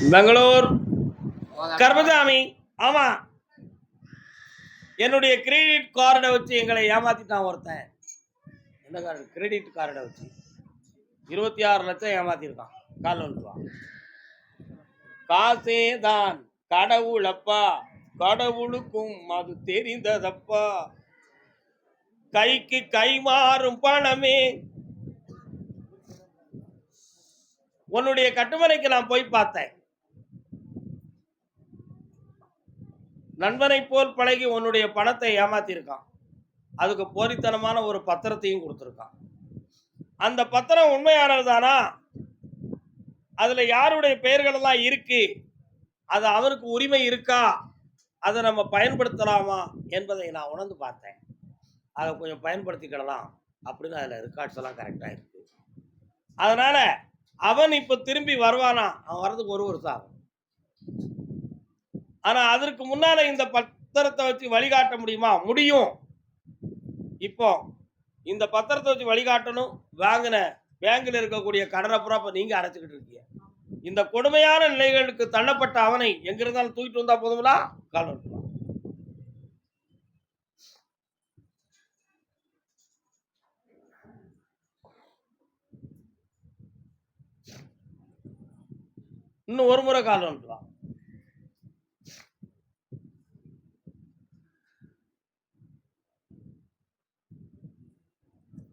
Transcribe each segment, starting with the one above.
பெங்களூர். கர்மசாமி ஆமா. என்னுடைய கிரெடிட் கார்டை வச்சு எங்களை ஏமாத்திட்டான் ஒருத்தன். என்ன கார்டு கிரெடிட் கார்டை வச்சு. இருபத்தி ஆறு லட்சம் ஏமாத்திருக்கான். கால் வந்துருவான் காசே தான் கடவுளப்பா. கடவுளுக்கும் அது தெரிந்ததப்பா. கைக்கு கை மாறும் பணமே. உன்னுடைய கட்டுமனைக்கு நான் போய் பார்த்தேன். நண்பனை போல் பழகி உன்னுடைய பணத்தை ஏமாத்திருக்கான் அதுக்கு போரித்தனமான ஒரு பத்திரத்தையும் கொடுத்துருக்கான். அந்த பத்திரம் உண்மையானது தானா அதில் யாருடைய பெயர்களெல்லாம் இருக்கு? அது அவருக்கு உரிமை இருக்கா? அதை நம்ம பயன்படுத்தலாமா என்பதை நான் உணர்ந்து பார்த்தேன். அதை கொஞ்சம் பயன்படுத்திக்கிடலாம் அப்படின்னு அதில் ரெக்கார்ட்ஸ் எல்லாம் கரெக்டாக இருக்குது அதனால் அவன் இப்போ திரும்பி வருவானா? அவன் வர்றதுக்கு ஒரு வருஷம் ஆகும். ஆனா அதற்கு முன்னால இந்த பத்திரத்தை வச்சு வழிகாட்ட முடியுமா? முடியும். இப்போ இந்த பத்திரத்தை வச்சு வழிகாட்டணும். வாங்கின பேங்கில் இருக்கக்கூடிய கடனை பூரா இப்ப நீங்க அடைச்சிக்கிட்டு இருக்கீங்க. இந்த கொடுமையான நிலைகளுக்கு தள்ளப்பட்ட அவனை எங்க இருந்தாலும் தூக்கிட்டு வந்தா போதுங்களா? கால் இன்னும் ஒரு முறை கால் வந்துடுவான்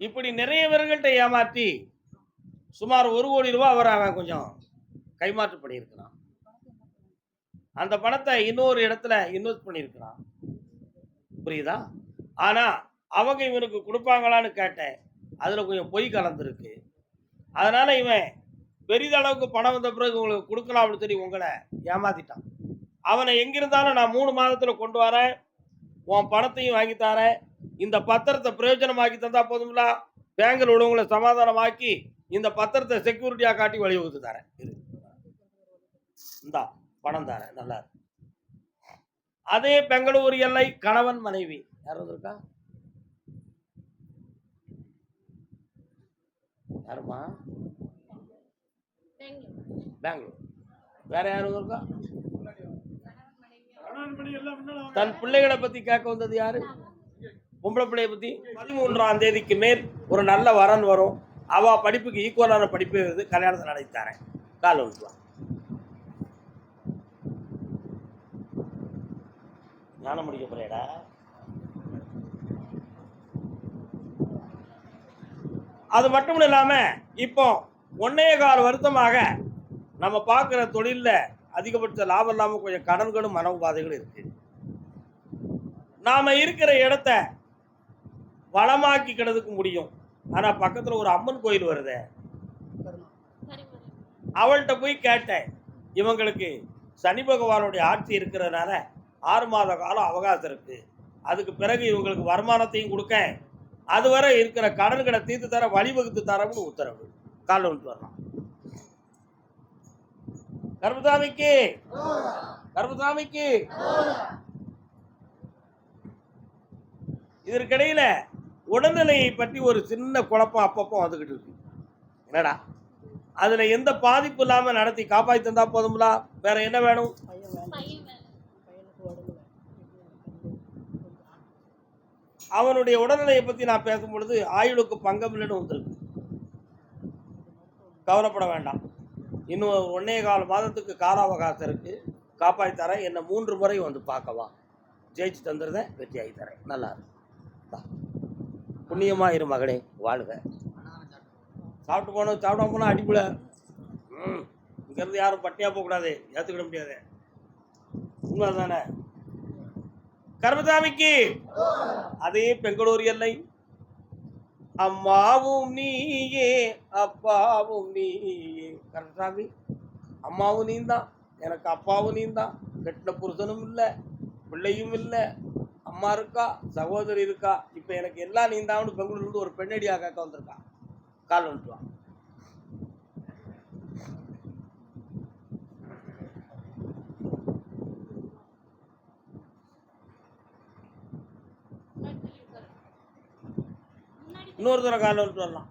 இப்படி நிறையவர்கள்ட்ட ஏமாற்றி சுமார் ஒரு கோடி ரூபாய் அவர் அவன் கொஞ்சம் கைமாற்று பண்ணியிருக்கிறான். அந்த பணத்தை இன்னொரு இடத்துல இன்வெஸ்ட் பண்ணியிருக்கிறான். புரியுதா? ஆனா அவங்க இவனுக்கு கொடுப்பாங்களான்னு கேட்டேன். அதுல கொஞ்சம் பொய் கலந்துருக்கு. அதனால இவன் பெரிதளவுக்கு பணம் வந்த பிறகு உங்களுக்கு கொடுக்கலாம் அப்படின்னு சொல்லி உங்களை ஏமாத்திட்டான். அவனை எங்கிருந்தாலும் நான் மூணு மாதத்துல கொண்டு வரேன். உன் பணத்தையும் வாங்கி தரேன். இந்த பத்திரத்தை பிரயோஜனமாக்கி தந்தா போதுங்களா பேங்கில் உள்ளவங்களை சமாதானமாக்கி இந்த பத்திரத்தை செக்யூரிட்டியா காட்டி வழிவகுத்து தரேன். இந்தா பணம் தரேன். நல்லா. அதே பெங்களூர் எல்லை கணவன் மனைவி. யாரும் இருக்கா யாருமா பெங்களூர். வேற யாரும் இருக்கா தன் பிள்ளைகளை பத்தி கேட்க வந்தது யாரு? பொம்பளை பிள்ளைய பத்தி பதிமூன்றாம் தேதிக்கு மேல் ஒரு நல்ல வரன் வரும். அவ படிப்புக்கு ஈக்குவலான படிப்பு வருது கல்யாணத்தை நடத்தித்தாரேன் கால் விட்டுலாம். ஞானம் முடிக்க போறேடா அது மட்டும் இல்லாம இப்போ ஒன்னே கால் வருத்தமாக நம்ம பார்க்குற தொழில்ல அதிகபட்ச லாபம் இல்லாமல் கொஞ்சம் கடன்களும் மனோபாதைகளும் இருக்கு. நாம இருக்கிற இடத்த வளமாக்கிக்கிறதுக்கு முடியும். ஆனால் பக்கத்தில் ஒரு அம்மன் கோயில் வருதே. அவள்கிட்ட போய் கேட்டேன். இவங்களுக்கு சனி பகவானுடைய ஆட்சி இருக்கிறதுனால ஆறு மாத காலம் அவகாசம் இருக்கு. அதுக்கு பிறகு இவங்களுக்கு வருமானத்தையும் கொடுக்க அதுவரை இருக்கிற கடன்களை தீர்த்து தர வழிவகுத்து தரம்னு உத்தரவு. காலைல வரலாம். கர்பசாமிக்கு கர்பசாமிக்கு இதற்கிடையில உடல்நிலையை பற்றி ஒரு சின்ன குழப்பம் அப்பப்போ வந்துக்கிட்டு இருக்கு. என்னடா? அதில் எந்த பாதிப்பு இல்லாமல் நடத்தி காப்பாற்றி தந்தா போதும்ல? வேற என்ன வேணும்? அவனுடைய உடல்நிலையை பற்றி நான் பேசும் பொழுது ஆயுளுக்கு பங்கம் இல்லைன்னு வந்திருக்கு. கவலைப்பட வேண்டாம். இன்னும் ஒன்னே கால் மாதத்துக்கு கால அவகாசம் இருக்குது காப்பாற்றி தரேன். என்னை மூன்று முறை வந்து பார்க்கவா. ஜெயிச்சு தந்துருந்தேன் வெற்றி ஆகி தரேன். நல்லா இருக்கு. புண்ணியமாக புண்ணியமா இரு மகனே வாழ்க. சாப்பிட்டு போனோம் சாப்பிடாம போனால் அடிப்புல. ம் இங்கேருந்து யாரும் பட்டியா போகக்கூடாது ஏற்றுக்கிட முடியாது. உண்மை தானே கர்மசாமிக்கு! அதே பெங்களூர் எல்லை. அம்மாவும் நீயே அப்பாவும் நீயே. கர்மசாமி அம்மாவும் நீந்தான். எனக்கு அப்பாவும் நீந்தான். கெட்ட புருஷனும் இல்லை பிள்ளையும் இல்லை. அம்மா இருக்கா சகோதரி இருக்கா? இப்போ எனக்கு எல்லாம் நீ தான் பெங்களூர்லேருந்து ஒரு பெண்ணடியாக கேட்க வந்திருக்கா. கால் வந்துட்டுவான் இன்னொரு தடவை கால் வந்துட்டு வரலாம்.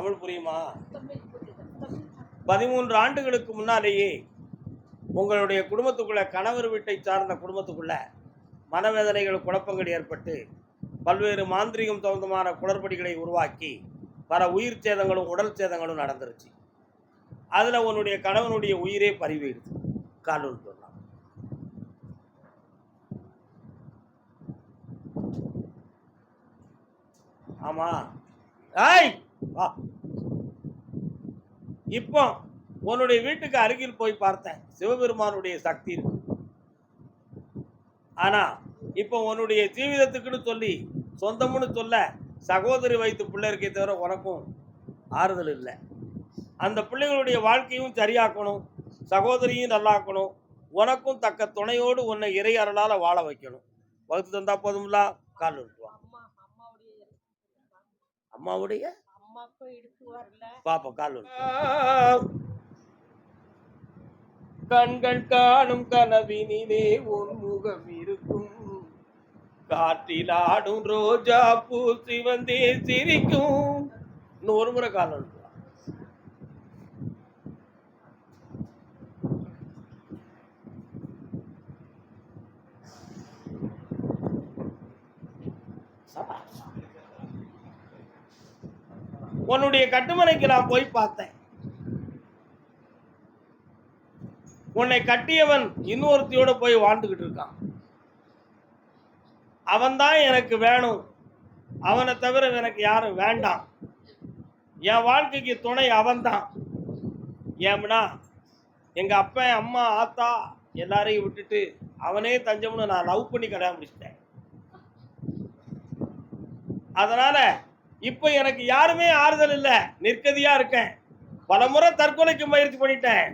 தமிழ் புரியுமா பதிமூன்று ஆண்டுகளுக்கு முன்னாலேயே உங்களுடைய குடும்பத்துக்குள்ள கணவர் வீட்டை சார்ந்த குடும்பத்துக்குள்ள மனவேதனைகள் குழப்பங்கள் ஏற்பட்டு பல்வேறு மாந்திரிகம் சம்பந்தமான குளறுபடிகளை உருவாக்கி பல உயிர் சேதங்களும் உடல் சேதங்களும் நடந்துருச்சு. அதில் உன்னுடைய கணவனுடைய உயிரே பறிவிடுது காலூர் சொல்லலாம் ஆமா. ஏய்! வா. இப்போ உன்னுடைய வீட்டுக்கு அருகில் போய் பார்த்தேன். சிவபெருமானுடைய சக்தி இருக்கு. ஆனா இப்போ உன்னுடைய ஜீவிதத்துக்குன்னு சொல்லி சொந்தம்னு சொல்ல சகோதரி வைத்து பிள்ளை இருக்கே தவிர உனக்கும் ஆறுதல் இல்லை. அந்த பிள்ளைகளுடைய வாழ்க்கையும் சரியாக்கணும். சகோதரியும் நல்லாக்கணும். உனக்கும் தக்க துணையோடு உன்னை இறை அருளால வாழ வைக்கணும். வகுத்து தந்தா போதும்ல? கால் அம்மாவுடைய பாப்போம் கால் கண்கள் காணும் கனவினிலே உன் முகம் இருக்கும் காற்றில் ஆடும் ரோஜா பூ சிவந்தே சிரிக்கும் இன்னும் ஒரு முறை கால் விட்டு வா. சபாஷ். உன்னுடைய கட்டுமனைக்கு நான் போய் பார்த்தேன். உன்னை கட்டியவன் இன்னொருத்தியோட போய் வாழ்ந்துகிட்டு இருக்கான். அவன்தான் எனக்கு வேணும். அவனை தவிர எனக்கு யாரும் வேண்டாம். என் வாழ்க்கைக்கு துணை அவன்தான். ஏம்னா எங்க அப்பன் அம்மா ஆத்தா எல்லாரையும் விட்டுட்டு அவனே தஞ்சம்னு நான் லவ் பண்ணி கல்யாணம் முடிச்சிட்டேன். அதனால இப்போ எனக்கு யாருமே ஆறுதல் இல்லை. நிற்கதியா இருக்கேன். பல முறை தற்கொலைக்கு முயற்சி பண்ணிட்டேன்.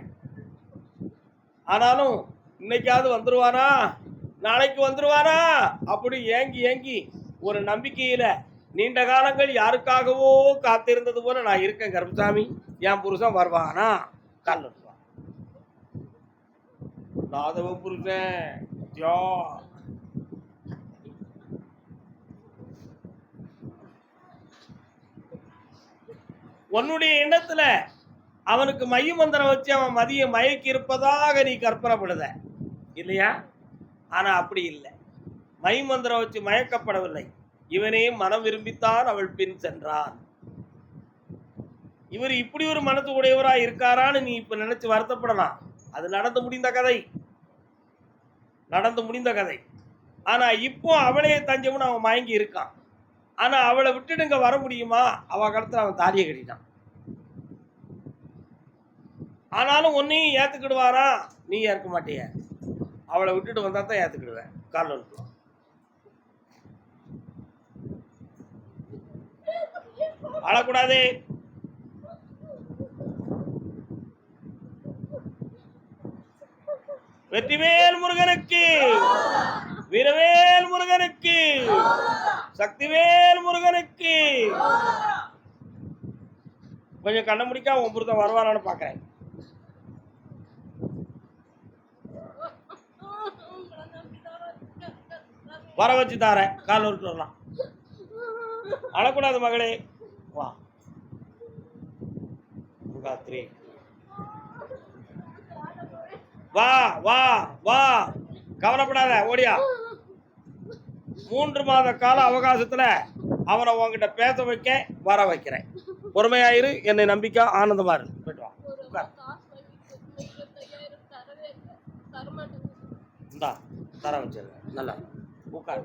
ஆனாலும் இன்னைக்காவது வந்துருவானா? நாளைக்கு வந்துருவாரா அப்படி ஏங்கி ஏங்கி ஒரு நம்பிக்கையில நீண்ட காலங்கள் யாருக்காகவோ காத்திருந்தது போல நான் இருக்கேன் கருப்பசாமி. என் புருஷன் வருவானா? கல்லுவான் நாதவ புருஷன் ஐயோ. உன்னுடைய எண்ணத்துல அவனுக்கு மைய மந்திரம் வச்சு அவன் மதிய மயக்கி இருப்பதாக நீ கற்பனைப்படுத. இல்லையா? ஆனா அப்படி இல்லை. மை மந்திரம் வச்சு மயக்கப்படவில்லை. இவனே மனம் விரும்பித்தான் அவள் பின் சென்றான். இவர் இப்படி ஒரு மனத்து உடையவராக இருக்காரான்னு நீ இப்ப நினைச்சு வருத்தப்படலாம். அது நடந்து முடிந்த கதை. நடந்து முடிந்த கதை. ஆனா இப்போ அவளே தஞ்சம்னு அவன் மயங்கி இருக்கான். ஆனால் அவளை விட்டுட்டு இங்கே வர முடியுமா? அவள் கடத்துல அவன் தாலியை கட்டிட்டான். ஆனாலும் ஒன்றையும் ஏத்துக்கிடுவாரா நீ ஏற்க மாட்டிய. அவளை விட்டுட்டு வந்தால் தான் ஏத்துக்கிடுவேன். கால் வந்துடும் அழக்கூடாது. வெற்றிவேல் முருகனுக்கு. வீரவேல் முருகனுக்கு. சக்திவேல் முருகனுக்கு. கொஞ்சம் கண்ண முடிக்கா உன் புருத்தம் வருவானான்னு பாக்குறேன். வர வச்சு தாரேன் கால் விட்டு வரலாம். அழக்கூடாது மகளே. வா. வா வா வா. கவலைப்படாத ஓடியா. மூன்று மாத கால அவகாசத்துல அவனை உன்கிட்ட பேச வைக்க வர வைக்கிறேன். பொறுமையாயிரு என்னை நம்பிக்கை ஆனந்தமா இரு. போயிட்டு வா. இந்தா தர வச்சிருங்க நல்லா. உட்கார்.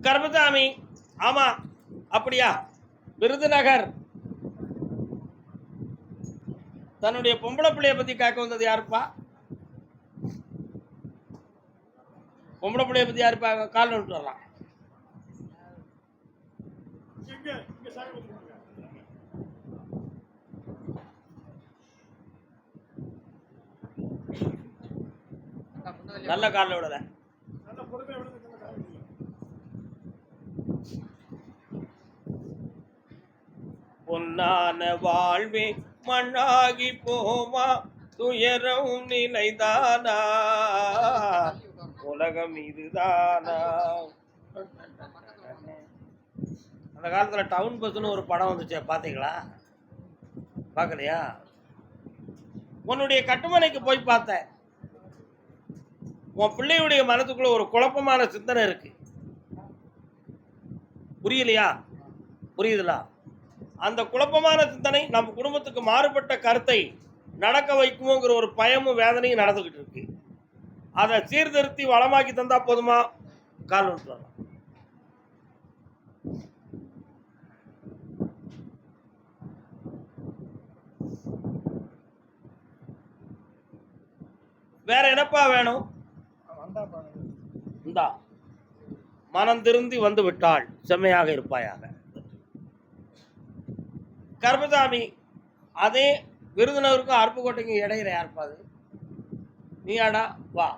கர்மசாமி ஆமா அப்படியா? விருதுநகர் தன்னுடைய பொம்பளை பிள்ளைய பத்தி கேட்க வந்தது யாருப்பா? பொம்பளை பிள்ளைய பத்தி யாருப்பா? கால் விட்டு வரலாம் நல்ல காலில் விடல. பொன்னான வாழ்வே மண்ணாகி போமா துயரம் நிலைதானா உலகம் இதுதானா? அந்த காலத்தில் டவுன் பஸ்ஸுன்னு ஒரு படம் வந்துச்சு பார்த்தீங்களா பார்க்கலையா உன்னுடைய கட்டுமனைக்கு போய் பார்த்தேன். உன் பிள்ளையுடைய மனத்துக்குள்ள ஒரு குழப்பமான சிந்தனை இருக்கு. புரியலையா? புரியுதுலா? அந்த குழப்பமான சிந்தனை நம்ம குடும்பத்துக்கு மாறுபட்ட கருத்தை நடக்க வைக்குமோங்கிற ஒரு பயமும் வேதனையும் நடந்துக்கிட்டு இருக்கு. அதை சீர்திருத்தி வளமாக்கி தந்தா போதுமா? கால் விட்டுறலாம் வேற என்னப்பா வேணும்? இந்தா. மனம் திருந்தி வந்து விட்டாள் செம்மையாக இருப்பாயாக. கர்மசாமி அதே விருதுநகருக்கும் அருப்புக்கோட்டைக்கும் இடையில யாருப்பா அது? நீயாடா வா.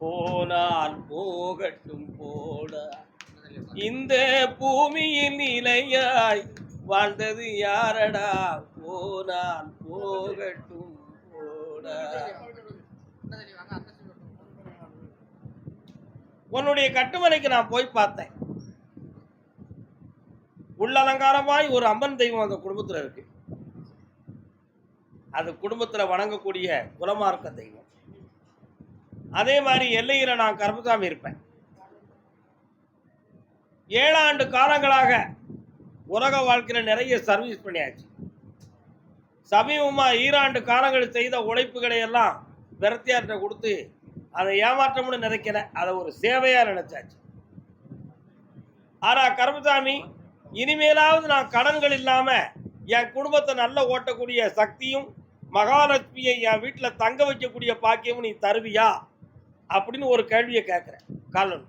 போனால் போகட்டும் போட இந்த பூமியில் நிலையாய் வாழ்ந்தது யாரடா? போனால் போகட்டும் உன்னுடைய கட்டுமனைக்கு நான் போய் பார்த்தேன். உள்ளலங்காரமாய் ஒரு அம்மன் தெய்வம் அந்த குடும்பத்துல இருக்கு. அது குடும்பத்துல வணங்கக்கூடிய குலமார்க்க தெய்வம். அதே மாதிரி எல்லையில நான் கருப்புசாமி இருப்பேன். ஏழாண்டு காலங்களாக உலக வாழ்க்கையில் நிறைய சர்வீஸ் பண்ணியாச்சு. சமீபமாக ஈராண்டு காலங்கள் செய்த உழைப்புகளை எல்லாம் விரத்தியார்கிட்ட கொடுத்து அதை ஏமாற்றம்னு நினைக்கல. அதை ஒரு சேவையாக நினைச்சாச்சு. ஆனால் கருமசாமி இனிமேலாவது நான் கடன்கள் இல்லாமல் என் குடும்பத்தை நல்ல ஓட்டக்கூடிய சக்தியும் மகாலட்சுமியை என் வீட்டில் தங்க வைக்கக்கூடிய பாக்கியமும் நீ தருவியா? அப்படின்னு ஒரு கேள்வியை கேட்குறேன். காலம்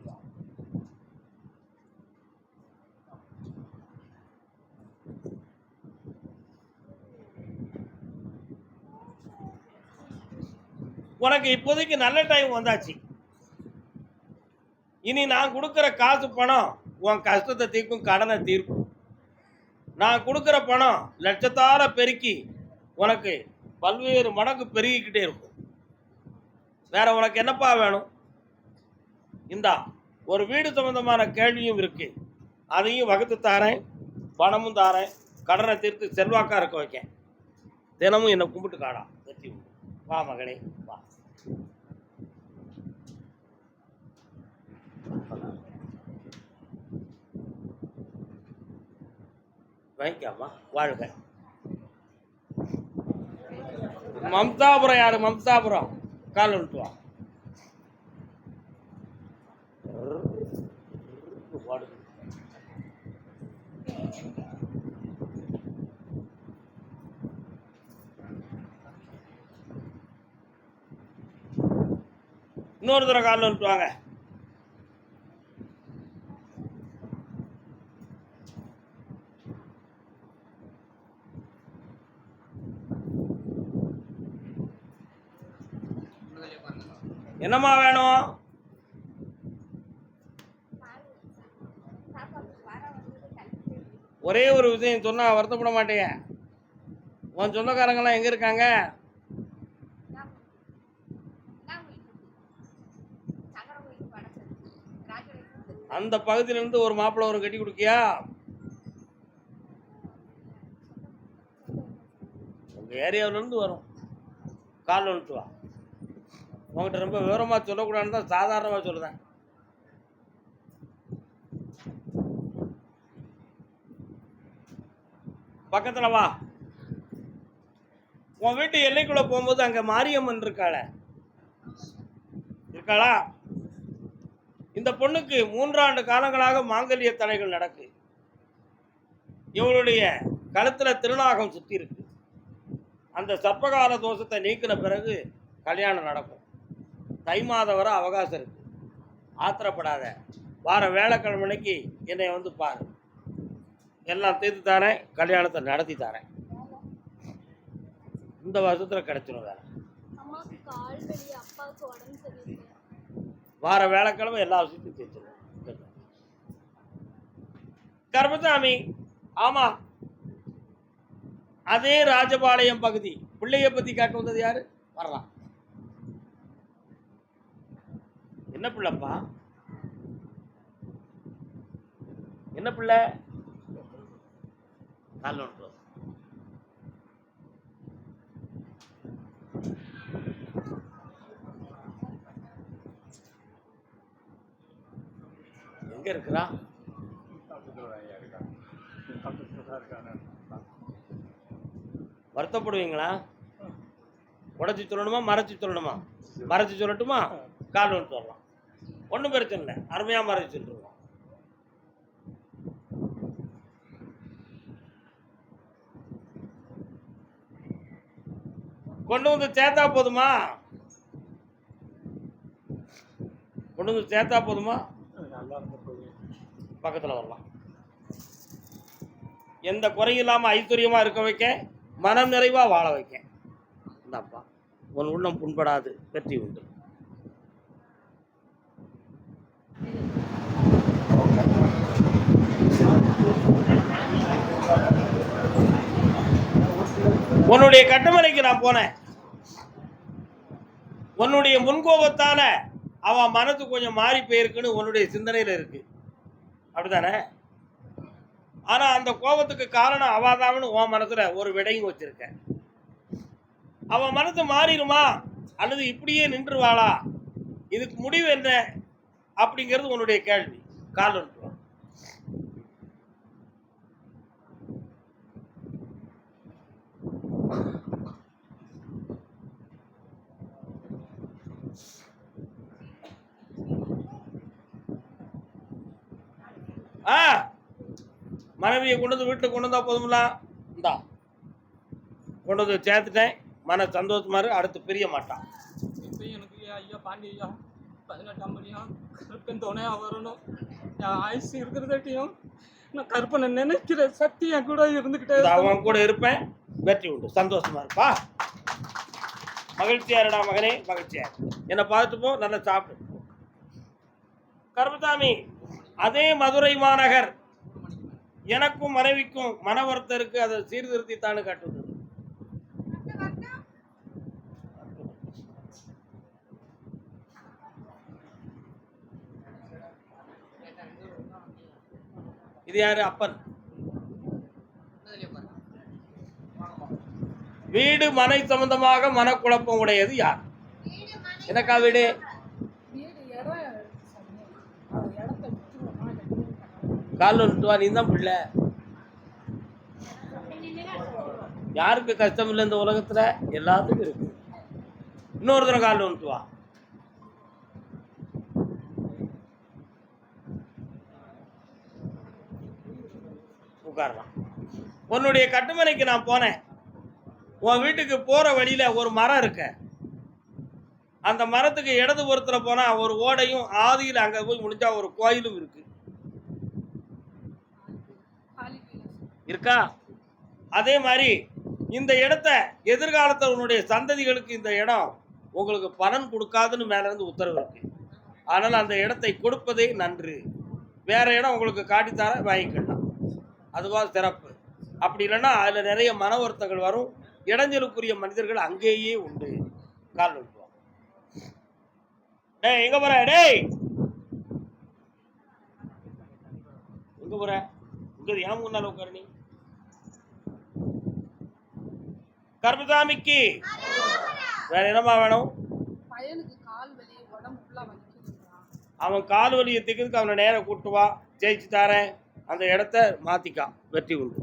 உனக்கு இப்போதைக்கு நல்ல டைம் வந்தாச்சு. இனி நான் கொடுக்குற காசு பணம் உன் கஷ்டத்தை தீர்க்கும் கடனை தீர்க்கும். நான் கொடுக்குற பணம் லட்சத்தார பெருக்கி உனக்கு பல்வேறு மடங்கு பெருகிக்கிட்டே இருக்கும். வேற உனக்கு என்னப்பா வேணும்? இந்தா ஒரு வீடு சம்பந்தமான கேள்வியும் இருக்கு. அதையும் வகுத்து தாரேன் பணமும் தாரேன் கடனை தீர்த்து செல்வாக்காக இருக்க வைக்கேன். தினமும் என்னை கும்பிட்டு காடா வெற்றி வா மகளே வா வாங்கிக்காமா வாழ்க. மம்தாபுரம் யாரு? மம்தாபுரம். கால் விட்டு இன்னொரு தடவை காலில் விட்டுவாங்க என்னம்மா வேணும்? ஒரே ஒரு விஷயம் சொன்னா வருத்தப்பட மாட்டேங்க உன் சொந்தக்காரங்கெல்லாம் எங்க இருக்காங்க? அந்த பகுதியில இருந்து ஒரு மாப்பிள்ளை ஒரு கட்டி கொடுக்கியா? உங்க ஏரியாவிலேருந்து வரும். கால் வந்துட்டு வா. உங்ககிட்ட ரொம்ப விவரமாக சொல்லக்கூடாதுன்னு தான் சாதாரணமாக சொல்லுதேன் பக்கத்தில் வா. உன் வீட்டு எல்லைக்குள்ளே போகும்போது அங்கே மாரியம்மன் இருக்காள. இருக்காளா? இந்த பொண்ணுக்கு மூன்றாண்டு காலங்களாக மாங்கல்ய தடைகள் நடக்கு. இவளுடைய கழுத்தில் திருநாகம் சுற்றி இருக்கு. அந்த சர்ப்பகால தோஷத்தை நீக்கின பிறகு கல்யாணம் நடக்கும். தை மாதம் வரை அவகாசம் இருக்கு. ஆத்திரப்படாத. வார வேலைக்கிழமைக்கு என்னை வந்து பாரு. எல்லாம் தீர்த்து தரேன் கல்யாணத்தை நடத்தி தரேன் இந்த வருஷத்துல கிடைச்சிடும் சரியில்லை. வார வேலைக்கிழமை எல்லா விஷயத்தையும் தீர்த்துருவேன் கருப்பசாமி ஆமா. அதே ராஜபாளையம் பகுதி. பிள்ளைய பத்தி கேட்க வந்தது யாரு? வரலாம். என்ன பிள்ளைப்பா? என்ன பிள்ளை? கால் நோட்டு எங்க இருக்கிறா? வருத்தப்படுவீங்களா? உடச்சி சொல்லணுமா மறைச்சி சொல்லணுமா மறைச்சி சொல்லட்டுமா கால் வந்துட்டு வரலாம் ஒன்றும் பிரச்சனை இல்லை. அருமையாக மறைச்சி சொல்லிருவோம் கொண்டு வந்து சேர்த்தா போதுமா? கொண்டு வந்து சேர்த்தா போதுமா? பக்கத்தில் வரலாம். எந்த குறையும் இல்லாமல் ஐஸ்வர்யமாக இருக்க வைக்க மனம் நிறைவாக வாழ வைக்க. இந்தாப்பா உன் உள்ளம் புண்படாது வெற்றி உண்டு. உன்னுடைய கட்டுமலைக்கு நான் போனேன். உன்னுடைய முன்கோபத்தால அவன் மனது கொஞ்சம் மாறி போயிருக்குன்னு உன்னுடைய சிந்தனையில இருக்கு. அப்படிதானே ஆனா அந்த கோபத்துக்கு காரணம் அவாதாம்னு உன் மனசுல ஒரு விடையும் வச்சிருக்க. அவன் மனசு மாறிடுமா? அல்லது இப்படியே நின்றுவாளா? இதுக்கு முடிவு என்ன? அப்படிங்கிறது உன்னுடைய கேள்வி. காலன் ஒன்று வா. ஆ மனைவியை கொண்டு வந்து வீட்டுக்கு கொண்டு வந்தா போதுங்களா இந்தா. கொண்டு வந்து சேர்த்துட்டேன். மன சந்தோஷமா இரு அடுத்து பிரிய மாட்டான். எனக்கு ஐயா பாண்டி ஐயா பதினெட்டாம் படியா கருப்பன் துணையா வரணும் என் ஆயுசு இருக்கிறதாட்டியும் நான் கருப்பனை நினைக்கிற சக்தி என் கூட இருந்துக்கிட்டே. அவன் கூட இருப்பேன். வெற்றி உண்டு. சந்தோஷமா இருப்பா. மகிழ்ச்சியா இருடா மகனே மகிழ்ச்சியா. என்னை பார்த்துட்டு போ நல்லா சாப்பிடு. கருப்பசாமி அதே மதுரை மாநகர். எனக்கும் மனைவிக்கும் மன வருத்தம் இருக்கு அதை சீர்திருத்தித்தானு காட்டுது. இது யாரு? அப்பன். வீடு மனை சம்பந்தமாக மனக்குழப்பம் உடையது யார்? எனக்கா வீடு இடம் சாமி. அது இடத்த விட்டுருவோமா இல்லை வீடு காலில் கால் நீ தான் பிள்ளை. யாருக்கு கஷ்டம் இல்லை இந்த உலகத்துல? எல்லாத்துக்கும் இருக்கு. இன்னொரு தடவை கால் விட்டுவா உட்காரலாம். உன்னுடைய கட்டுமனைக்கு நான் போனேன். உன் வீட்டுக்கு போற வழியில ஒரு மரம் இருக்கு. அந்த மரத்துக்கு இடது புறத்துல போனா ஒரு ஓடையும் ஆதியில் அங்க போய் முடிஞ்சா ஒரு கோயிலும் இருக்கு காலி வீடு. இருக்கா? அதே மாதிரி இந்த இடத்த எதிர்காலத்தில் உன்னுடைய சந்ததிகளுக்கு இந்த இடம் உங்களுக்கு பலன் கொடுக்காதுன்னு மேலேருந்து உத்தரவு இருக்கு. அதனால் அந்த இடத்தை கொடுப்பதே நன்று. வேற இடம் உங்களுக்கு காட்டித்தர வாங்கிக்கலாம் அதுவா சிறப்பு. அப்படி இல்லைன்னா அதில் நிறைய மன வருத்தங்கள் வரும். இடைஞ்சலுக்குரிய மனிதர்கள் அங்கேயே உண்டு. கால் விட்டுருவோம் டேய் எங்க போற? டேய்! எங்க போற? இங்க ஏன் முன்னால உட்காரு நீ. கர்மசாமிக்கு வேற என்னமா வேணும்? பையனுக்கு கால் வலி உடம்பு ஃபுல்லா வலிக்குதுங்களா அவன் கால் வலியை திக்கிறதுக்கு அவனை நேரம் கூட்டு வா. ஜெயிச்சு தாரேன். அந்த இடத்த மாத்திக்கா. வெற்றி உண்டு.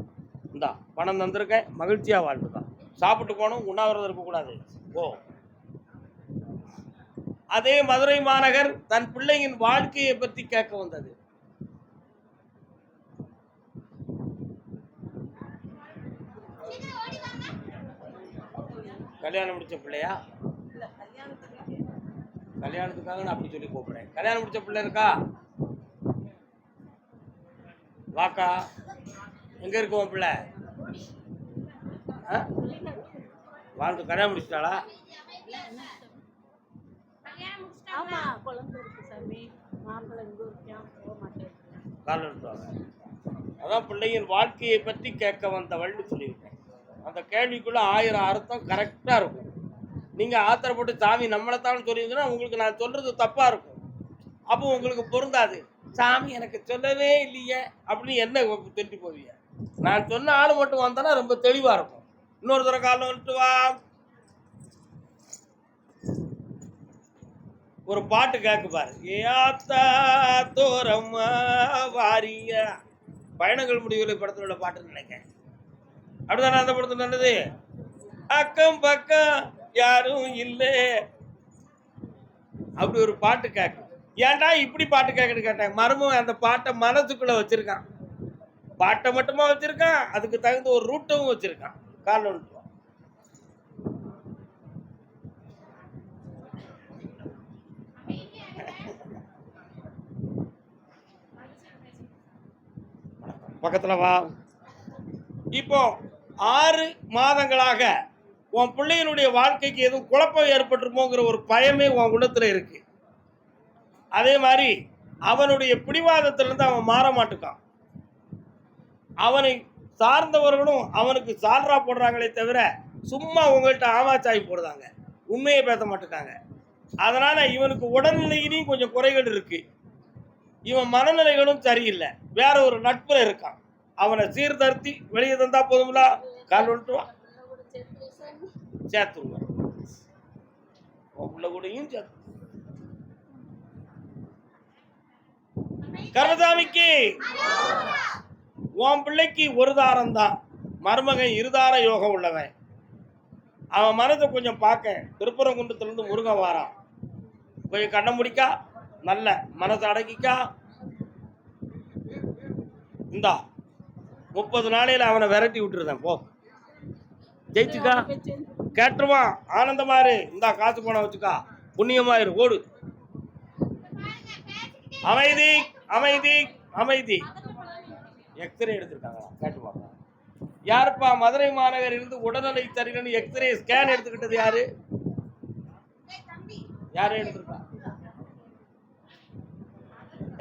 இந்தா பணம் தந்திருக்கேன். மகிழ்ச்சியா வாழ்ந்துதான் சாப்பிட்டு போகணும். உண்ணாவிரதம் இருக்கக்கூடாது. ஓ அதே மதுரை மாநகர் தன் பிள்ளையின் வாழ்க்கையை பற்றி கேட்க வந்தது. கல்யாணம் முடிச்ச பிள்ளையா? கல்யாணத்துக்காக நான் அப்படி சொல்லி கூப்பிடுறேன். கல்யாணம் முடிச்ச பிள்ளை இருக்கா? வாக்கா? எங்க இருக்கு உன் பிள்ளை? வாழ்ந்து கல்யாணம் முடிச்சிட்டாளா? அதான் பிள்ளையின் வாழ்க்கையை பற்றி கேட்க வந்தவள்னு சொல்லியிருக்கேன். அந்த கேள்விக்குள்ளே ஆயிரம் அர்த்தம் கரெக்டாக இருக்கும். நீங்கள் ஆத்திரப்பட்டு சாமி நம்மளைத்தான் தான் உங்களுக்கு நான் சொல்கிறது தப்பாக இருக்கும். அப்போ உங்களுக்கு பொருந்தாது. சாமி எனக்கு சொல்லவே இல்லையே அப்படின்னு என்ன திருட்டு போவீங்க? நான் சொன்ன ஆள் மட்டும் வந்தேன்னா ரொம்ப தெளிவாக இருக்கும். இன்னொரு தடவை காலம் வந்துட்டு வா. ஒரு பாட்டு கேட்க பாரு. ஏத்தா தோரம்மா வாரிய. பயணங்கள் முடிவுகளை படத்தில் உள்ள பாட்டுன்னு நினைக்கிறேன். அப்படிதானே அந்த படத்தில் நல்லது அக்கம் பக்கம் யாரும் இல்லை. அப்படி ஒரு பாட்டு கேட்க ஏன்டா இப்படி பாட்டு கேட்கன்னு கேட்டாங்க. மரமும் அந்த பாட்டை மனசுக்குள்ள வச்சிருக்கான். பாட்டை மட்டுமா வச்சிருக்கான். அதுக்கு தகுந்த ஒரு ரூட்டும் வச்சிருக்கான். கால் ஒன்று பக்கத்துல வா. இப்போ ஆறு மாதங்களாக உன் பிள்ளையினுடைய வாழ்க்கைக்கு எதுவும் குழப்பம் ஏற்பட்டுருமோங்கிற ஒரு பயமே உன் குணத்தில் இருக்கு. அதே மாதிரி அவனுடைய பிடிவாதத்திலிருந்து அவன் மாற மாட்டுக்கான். அவனை சார்ந்தவர்களும் அவனுக்கு சால்ரா போடுறாங்களே தவிர சும்மா உங்கள்கிட்ட ஆமாச்சாய் போடுறாங்க. உண்மையை பேச மாட்டுக்காங்க. அதனால் இவனுக்கு உடல்நிலையிலையும் கொஞ்சம் குறைகள் இருக்குது இவன் மனநிலைகளும் சரியில்லை. வேற ஒரு நட்புல இருக்கான். அவனை சீர்தர்த்தி வெளியே தந்தா போதும்ல? கால் வந்துட்டு வா சேர்த்துருவான் உள்ள கூடயும் சேர்த்து. கர்மசாமிக்கு உன் பிள்ளைக்கு ஒரு தாரம் தான். மருமகன் இருதார யோகம் உள்ளவன். அவன் மனதை கொஞ்சம் பார்க்க. திருப்பரங்குன்றத்துலேருந்து முருகன் வாரான். கொஞ்சம் கண்ணை முடிக்கா. நல்ல மனசை அடக்கிக்கா. இந்தா. முப்பது நாளையில அவனை விரட்டி விட்டுருந்தேன் போ. ஜெயிச்சுக்கா. கேட்டுருவான் ஆனந்தமா இரு இந்தா காசு போன வச்சுக்கா. புண்ணியமா இரு ஓடு. அமைதி அமைதி அமைதி. எக்ஸ்ரே எடுத்திருக்காங்களா? கேட்டுவாங்க யாருப்பா மதுரை மாநகர் இருந்து உடல்நிலை சரியில்லைன்னு எக்ஸ்ரே ஸ்கேன் எடுத்துக்கிட்டது யாரு? யாரு எடுத்திருக்கா?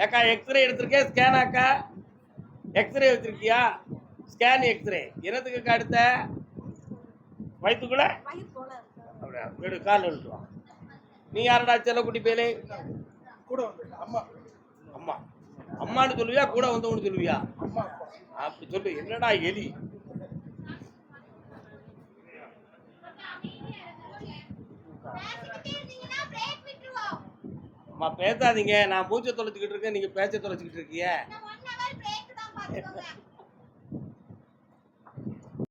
ஏக்கா எக்ஸ்ரே எடுத்திருக்கேன் ஸ்கேன் அக்கா எக்ஸ்ரே வச்சிருக்கியா? ஸ்கேன் எக்ஸ்ரே என்னத்துக்கு அடுத்த? வயிற்றுக்குள்ள அப்படியா? வீடு கால் விட்டுருவான் நீ யாரடா செல்லக்குட்டி பேலே? கூட வந்து அம்மா. அம்மா. அம்மான்னு சொல்லுவியா? கூட வந்தவனு சொல்லுவியா? அப்படி சொல்லு. என்னடா எலி? அம்மா பேசாதீங்க. நான் மூச்சை தொலைச்சிக்கிட்டு இருக்கேன். நீங்க பேச்ச தொலைச்சிக்கிட்டு இருக்கீங்க 大哥哥